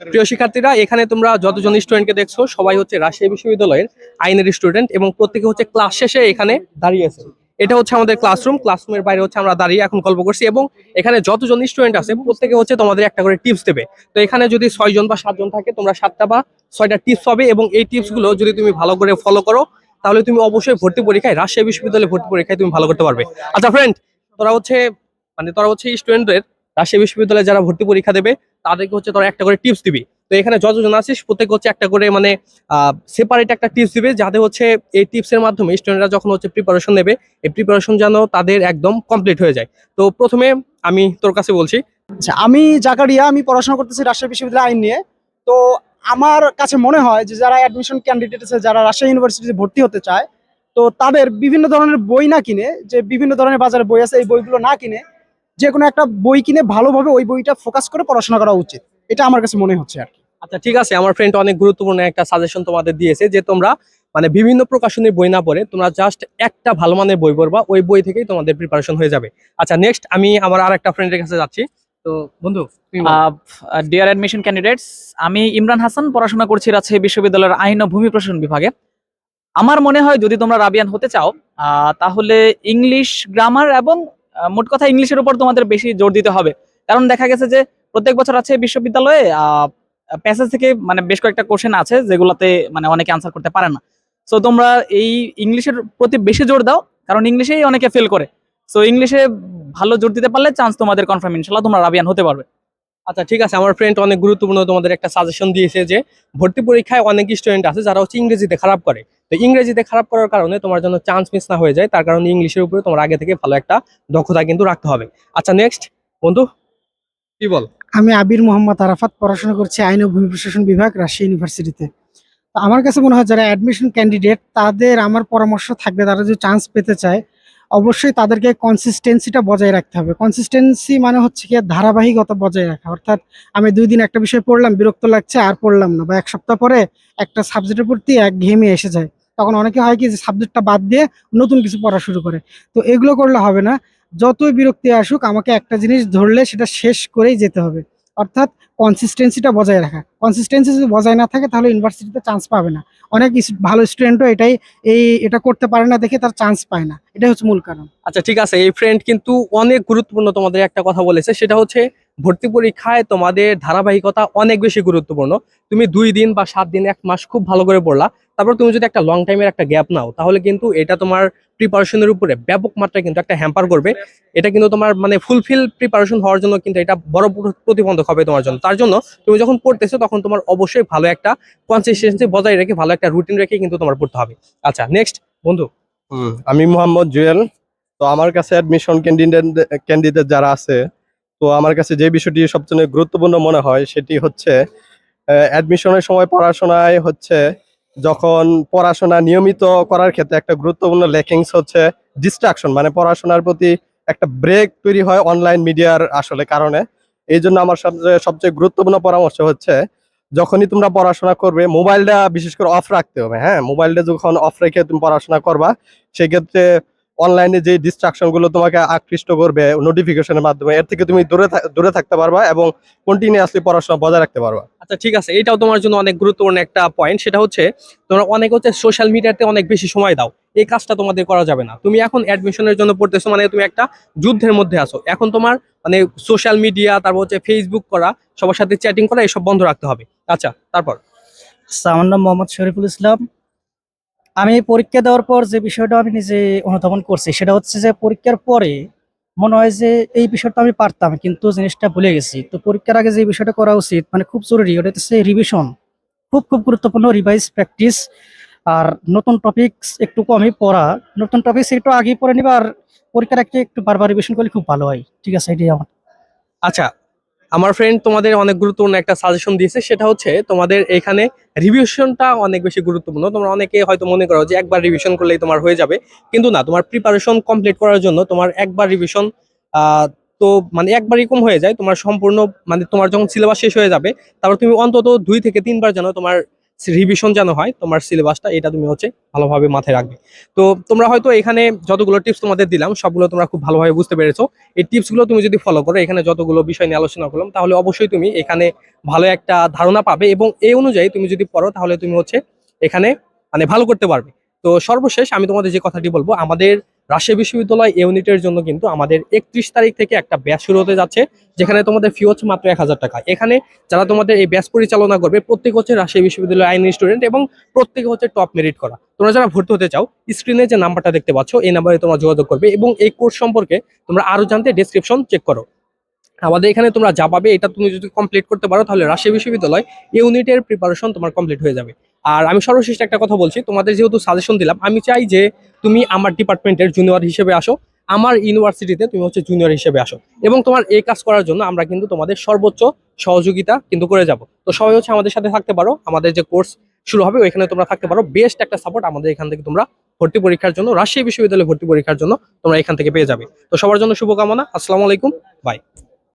প্রিয় শিক্ষার্থীরা, এখানে তোমরা যতজন স্টুডেন্টকে দেখছ, সবাই হচ্ছে রাজশাহী বিশ্ববিদ্যালয়ের আইনের স্টুডেন্ট এবং প্রত্যেকে হচ্ছে ক্লাস শেষে এখানে দাঁড়িয়ে আছে। এটা হচ্ছে আমাদের ক্লাসরুম ক্লাসরুমের বাইরে হচ্ছে আমরা দাঁড়িয়ে এখন গল্প করছি এবং এখানে যতজন স্টুডেন্ট আছে, প্রত্যেকে হচ্ছে তোমাদের একটা করে টিপস দেবে। তো এখানে যদি ছয়জন বা সাতজন থাকে, তোমরা সাতটা বা ছয়টা টিপস পাবে এবং এই টিপসগুলো যদি তুমি ভালো করে ফলো করো, তাহলে তুমি অবশ্যই ভর্তি পরীক্ষায়, রাজশাহী বিশ্ববিদ্যালয়ে ভর্তি পরীক্ষায় তুমি ভালো করতে পারবে। আচ্ছা ফ্রেন্ড তোরা হচ্ছে মানে তোরা হচ্ছে স্টুডেন্টদের রাজশাহী বিশ্ববিদ্যালয়ে যারা ভর্তি পরীক্ষা দেবে, তাদেরকে হচ্ছে তোরা একটা করে টিপস দিবি। তো এখানে যতজন আছিস প্রত্যেক হচ্ছে একটা করে মানে সেপারেট একটা টিপস দিবে, যাতে হচ্ছে এই টিপস এর মাধ্যমে স্টুডেন্টরা যখন হচ্ছে প্রিপারেশন নেবে, এই প্রিপারেশন যেন তাদের একদম কমপ্লিট হয়ে যায়। তো প্রথমে আমি তোর কাছে বলছি। আচ্ছা আমি জাকারিয়া, আমি পড়াশোনা করতেছি রাজশাহী বিশ্ববিদ্যালয় আইন নিয়ে। তো আমার কাছে মনে হয় যে যারা অ্যাডমিশন ক্যান্ডিডেট আছে, যারা রাজশাহী ইউনিভার্সিটিতে ভর্তি হতে চায়, তো তাদের বিভিন্ন ধরনের বই না কিনে, যে বিভিন্ন ধরনের বাজারে বই আছে, এই বইগুলো না কিনে যে কোনো একটা বই কিনে ভালোভাবে ওই বইটা ফোকাস করে পড়াশোনা করা উচিত। এটা আমার কাছে মনে হচ্ছে আর আচ্ছা ঠিক আছে আমার ফ্রেন্ড অনেক গুরুত্বপূর্ণ একটা সাজেশন তোমাদের দিয়েছে যে তোমরা মানে বিভিন্ন প্রকাশনীর বই না পড়ে তোমরা জাস্ট একটা ভালো মানের বই পড়বা ওই বই থেকেই তোমাদের প্রিপারেশন হয়ে যাবে। আচ্ছা নেক্সট আমি আমার আর একটা ফ্রেন্ডের কাছে যাচ্ছি। তো বন্ধু ডিয়ার অ্যাডমিশন ক্যান্ডিডেটস আমি ইমরান হাসান পড়াশোনা করছি রাজশাহী বিশ্ববিদ্যালয়ের আইন ও ভূমি প্রশাসন বিভাগে। আমার মনে হয় যদি তোমরা রাবিয়ান হতে চাও আহ, তাহলে ইংলিশ গ্রামার এবং মোট কথা ইংলিশের উপর তোমাদের বেশি জোর দিতে হবে। কারণ দেখা গেছে যে প্রত্যেক বছর আছে বিশ্ববিদ্যালয়ে প্যাসেজ থেকে মানে বেশ কয়েকটা কোশ্চেন আছে যেগুলোতে মানে অনেকে আনসার করতে পারে না। সো তোমরা এই ইংলিশের প্রতি বেশি জোর দাও, কারণ ইংলিশেই অনেকে ফেল করে। সো ইংলিশে ভালো জোর দিতে পারলে চান্স তোমাদের কনফার্ম ইনশাল্লাহ তোমরা রাবিয়ান হতে পারবে। আচ্ছা ঠিক আছে। আমার ফ্রেন্ড অনেক গুরুত্বপূর্ণ তোমাদের একটা সাজেশন দিয়েছে যে ভর্তি পরীক্ষায় অনেক স্টুডেন্ট আছে যারা হচ্ছে ইংরেজিতে খারাপ করে। তো ইংরেজিতে খারাপ করার কারণে তোমার জন্য চান্স মিস না হয়ে যায়। তার কারণে ইংলিশের উপরে তোমার আগে থেকে ভালো একটা দক্ষতা কিন্তু রাখতে হবে। আচ্ছা নেক্সট বন্ধু? কি বল? আমি আবির মোহাম্মদ আরাফাত পড়াশোনা করছি আইন ও ভূমি প্রশাসন বিভাগ রাজশাহী ইউনিভার্সিটিতে তো আমার কাছে মনে হয় যারা অ্যাডমিশন ক্যান্ডিডেট তাদের আমার পরামর্শ থাকবে তারা যদি চান্স পেতে চায় অবশ্যই তাদেরকে কনসিস্টেন্সিটা বজায় রাখতে হবে। কনসিস্টেন্সি মানে হচ্ছে কি ধারাবাহিকতা বজায় রাখা। অর্থাৎ আমি দুই দিন একটা বিষয় পড়লাম বিরক্ত লাগছে আর পড়লাম না। বা এক সপ্তাহ পরে একটা সাবজেক্টের প্রতি এক ঘেমে এসে যায়। তখন অনেকে হয় কি যে সাবজেক্টটা বাদ দিয়ে নতুন কিছু পড়া শুরু করে। তো এগুলো করলে হবে না। যতই বিরক্তি আসুক, আমাকে একটা জিনিস ধরলে সেটা শেষ করেই যেতে হবে। অর্থাৎ কনসিস্টেন্সিটা বজায় রাখা। কনসিস্টেন্সি যদি বজায় না থাকে, তাহলে ইউনিভার্সিটিতে চান্স পাবে না। অনেক ভালো স্টুডেন্টও এটাই, এই, এটা করতে পারে না দেখে তার চান্স পায় না। এটাই হচ্ছে মূল কারণ। আচ্ছা ঠিক আছে। এই ফ্রেন্ড কিন্তু অনেক গুরুত্বপূর্ণ তোমাদের একটা কথা বলেছে। সেটা হচ্ছে ভর্তি পরীক্ষায় তোমাদের ধারাবাহিকতা অনেক বেশি গুরুত্বপূর্ণ। তুমি দুই দিন বা সাত দিন, এক মাস খুব ভালো করে পড়লা। তারপর তুমি যদি একটা লং টাইমের একটা গ্যাপ নাও, তাহলে কিন্তু এটা তোমার প্রিপারেশনের উপরে ব্যাপক মাত্রায় কিন্তু একটা হ্যাম্পার করবে। এটা কিন্তু তোমার মানে ফুলফিল প্রিপারেশন হওয়ার জন্য কিন্তু এটা বড় প্রতিবন্ধক হবে তোমার জন্য। তার জন্য তুমি যখন পড়তেছো তখন তোমার অবশ্যই ভালো একটা কনসিস্টেন্সি বজায় রেখে, ভালো একটা রুটিন রেখে কিন্তু তোমার পড়তে হবে। আচ্ছা নেক্সট বন্ধু। আমি মোহাম্মদ জুয়েল। তো আমার কাছে অ্যাডমিশন ক্যান্ডিডেট ক্যান্ডিডেট যারা আছে তো আমার কাছে যে বিষয়টি সবচেয়ে গুরুত্বপূর্ণ মনে হয়, সেটি হচ্ছে অ্যাডমিশনের সময় পড়াশোনায় হচ্ছে, যখন পড়াশোনা নিয়মিত করার ক্ষেত্রে একটা গুরুত্বপূর্ণ লেকিংস হচ্ছে ডিস্ট্রাকশন মানে পড়াশোনার প্রতি একটা ব্রেক তৈরি হয় অনলাইন মিডিয়ার আসলে কারণে। এই জন্য আমার সবচেয়ে সবচেয়ে গুরুত্বপূর্ণ পরামর্শ হচ্ছে, যখনই তোমরা পড়াশোনা করবে মোবাইলটা বিশেষ করে অফ রাখতে হবে হ্যাঁ? মোবাইলটা যখন অফ রেখে তুমি পড়াশোনা করবা, সেক্ষেত্রে অনলাইনে যে ডিস্ট্রাকশনগুলো তোমাকে আকৃষ্ট করবে নোটিফিকেশনের মাধ্যমে এর থেকে তুমি দূরে দূরে থাকতে পারবা এবং কন্টিনিউয়াসলি পড়াশোনা বজায় রাখতে পারবা। আচ্ছা ঠিক আছে এটাও তোমার জন্য অনেক গুরুত্বপূর্ণ একটা পয়েন্ট সেটা হচ্ছে তোমরা অনেক হচ্ছে সোশ্যাল মিডিয়াতে অনেক বেশি সময় দাও এই কাজটা তোমাদের করা যাবে না। তুমি এখন অ্যাডমিশনের জন্য পড়তেছো মানে তুমি একটা যুদ্ধের মধ্যে আসো এখন তোমার মানে সোশ্যাল মিডিয়া তারপর হচ্ছে ফেসবুক করা সবার সাথে চ্যাটিং করা এসব বন্ধ রাখতে হবে। আচ্ছা তারপর? আমার নাম মোহাম্মদ শরীফুল ইসলাম। আমি পরীক্ষা দেওয়ার পর যে বিষয়টা আমি নিজে অনুধাবন করছি, সেটা হচ্ছে যে পরীক্ষার পরে মনে হয় যে এই বিষয়টা আমি পারতাম, কিন্তু জিনিসটা ভুলে গেছি। তো পরীক্ষার আগে যে বিষয়টা করা উচিত মানে খুব জরুরি, ওটা হচ্ছে রিভিশন খুব খুব গুরুত্বপূর্ণ রিভাইজ প্র্যাকটিস আর নতুন টপিকস একটু কমই পড়া। নতুন টপিকস একটু আগেই পড়ে নিবা, আর পরীক্ষার আগে একটু বারবার রিভিশন করলে খুব ভালো হয়। ঠিক আছে, এটাই আমার। আচ্ছা আমার ফ্রেন্ড তোমাদের অনেক গুরুত্বপূর্ণ একটা সাজেশন দিয়েছে, সেটা হচ্ছে তোমাদের এখানে রিভিউশনটা অনেক বেশি গুরুত্বপূর্ণ। তোমরা অনেকে হয়তো মনে করো যে একবার রিভিশন করলেই তোমার হয়ে যাবে, কিন্তু না, তোমার প্রিপারেশন কমপ্লিট করার জন্য তোমার একবার রিভিশন তো মানে একবারই কম হয়ে যায়, তোমার সম্পূর্ণ মানে তোমার যখন সিলেবাস শেষ হয়ে যাবে, তারপর তুমি অন্তত দুই থেকে তিনবার যেন তোমার রিভিশন যেন হয়, তোমার সিলেবাসটা এটা তুমি হচ্ছে ভালোভাবে মাথায় রাখবে। তো তোমরা হয়তো এখানে যতগুলো টিপস তোমাদের দিলাম, সবগুলো তোমরা খুব ভালোভাবে বুঝতে পেরেছ। এই টিপসগুলো তুমি যদি ফলো করো, এখানে যতগুলো বিষয় নিয়ে আলোচনা করলাম, তাহলে অবশ্যই তুমি এখানে ভালো একটা ধারণা পাবে এবং এই অনুযায়ী তুমি যদি পড়ো, তাহলে তুমি হচ্ছে এখানে মানে ভালো করতে পারবে। তো সর্বশেষ আমি তোমাদের যে কথাটি বলব, আমাদের রাজশাহী বিশ্ববিদ্যালয় ইউনিটের জন্য কিন্তু আমাদের একত্রিশ তারিখ থেকে একটা ব্যাচ শুরু হতে যাচ্ছে, যেখানে তোমাদের ফি হচ্ছে মাত্র এক হাজার টাকা। এখানে যারা তোমাদের এই ব্যাচ পরিচালনা করবে, প্রত্যেক হচ্ছে রাজশাহী বিশ্ববিদ্যালয় আইন স্টুডেন্ট এবং প্রত্যেকে হচ্ছে টপ মেরিট করা। তোমরা যারা ভর্তি হতে চাও স্ক্রিনে যে নাম্বারটা দেখতে পাচ্ছ, এই নাম্বারে তোমরা যোগাযোগ করবে এবং এই কোর্স সম্পর্কে তোমরা আরও জানতে ডেসক্রিপশন চেক করো। আমাদের এখানে তোমরা যা পাবে, এটা তুমি যদি কমপ্লিট করতে পারো, তাহলে রাজশাহী বিশ্ববিদ্যালয় ইউনিটের প্রিপারেশন তোমার কমপ্লিট হয়ে যাবে। আর আমি সর্বশেষ একটা কথা বলছি, তোমাদের যেহেতু সাজেশন দিলাম, আমি চাই যে তুমি আমার ডিপার্টমেন্টের জুনিয়র হিসেবে আসো, আমার ইউনিভার্সিটিতে তুমি হচ্ছে জুনিয়র হিসেবে আসো এবং তোমার এই কাজ করার জন্য আমরা কিন্তু তোমাদের সর্বোচ্চ সহযোগিতা কিন্তু করে যাব। তো সবাই হচ্ছে আমাদের সাথে থাকতে পারো, আমাদের যে কোর্স শুরু হবে ওইখানে তোমরা থাকতে পারো বেস্ট একটা সাপোর্ট আমাদের এখান থেকে তোমরা ভর্তি পরীক্ষার জন্য, রাজশাহী বিশ্ববিদ্যালয়ে ভর্তি পরীক্ষার জন্য তোমরা এখান থেকে পেয়ে যাবে। তো সবার জন্য শুভকামনা, আসসালামু আলাইকুম বাই